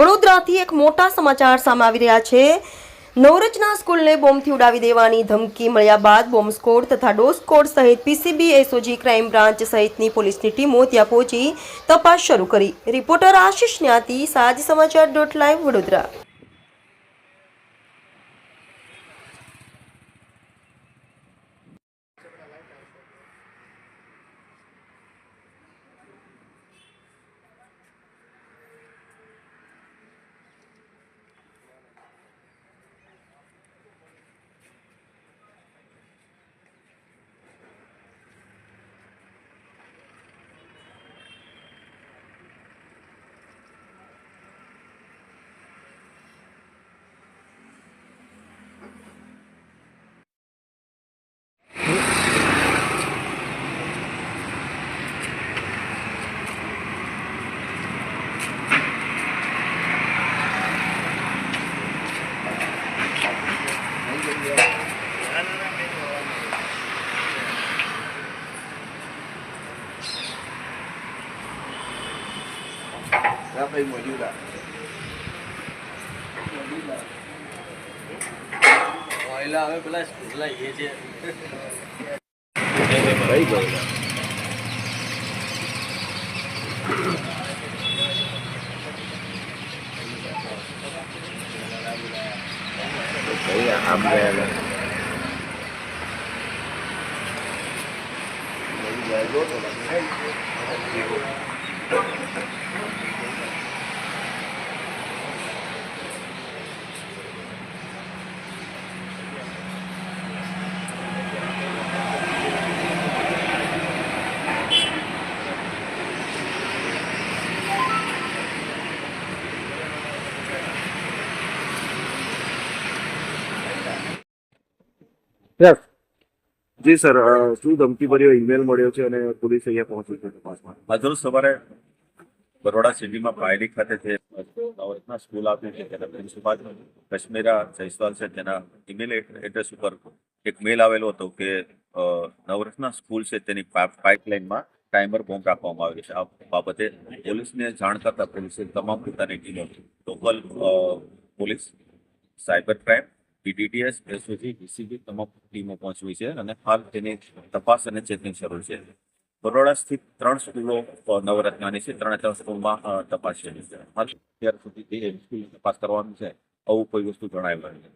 વડોદરાથી એક મોટા સમાચાર સામે આવી રહ્યા છે. નવરચના સ્કૂલને બોમ્બથી ઉડાવી દેવાની ધમકી મળ્યા બાદ બોમ્બ સ્કોડ તથા ડોઝ સ્કોડ સહિત પીસીબી, એસઓજી, ક્રાઇમ બ્રાન્ચ સહિતની પોલીસની ટીમો ત્યાં પહોંચી તપાસ શરૂ કરી. રિપોર્ટર આશિષ જ્ઞાતિ સાજ સમાચાર dot live Vadodara. ra đây mùa lưu lại gọi là cái plus là gì chứ. Đấy rồi. Cái à, âm ra là Hãy subscribe cho kênh Ghiền Mì Gõ Để છે જી સર શું ધમકી ભર્યો ઈમેલ મળ્યો છે અને પોલીસ અહીંયા પહોંચી છે? તપાસમાં આજરોજ સવારે બરોડા સિટીમાં પાયલી ખાતે જે નવરત્ના સ્કૂલ આપી છે તેના પ્રિન્સિપાલ કશ્મીરા જયસ્વાલ છે તેના ઈમેલ એડ્રેસ ઉપર એક મેલ આવેલો હતો કે નવરત્ના સ્કૂલ છે તેની પાઇપલાઇનમાં ટાઈમર બોમ્બ રાખવામાં આવ્યો છે. આ બાબતે પોલીસને જાણ કરતા પોલીસે તમામ પોતાની ટીમો local police cyber crime PDDS SOG DCB તમામ ટીમો પહોંચવી છે અને હાલ તેની તપાસ અને ચેકિંગ શરૂ છે. બરોડા સ્થિત ત્રણ સ્કૂલો નવરત્નાની છે. ત્રણે ત્રણ સ્કૂલમાં તપાસ છે. હાલ અત્યાર સુધી તે સ્કૂલની તપાસ કરવાનું છે. આવું કોઈ વસ્તુ જણાવ્યું નથી.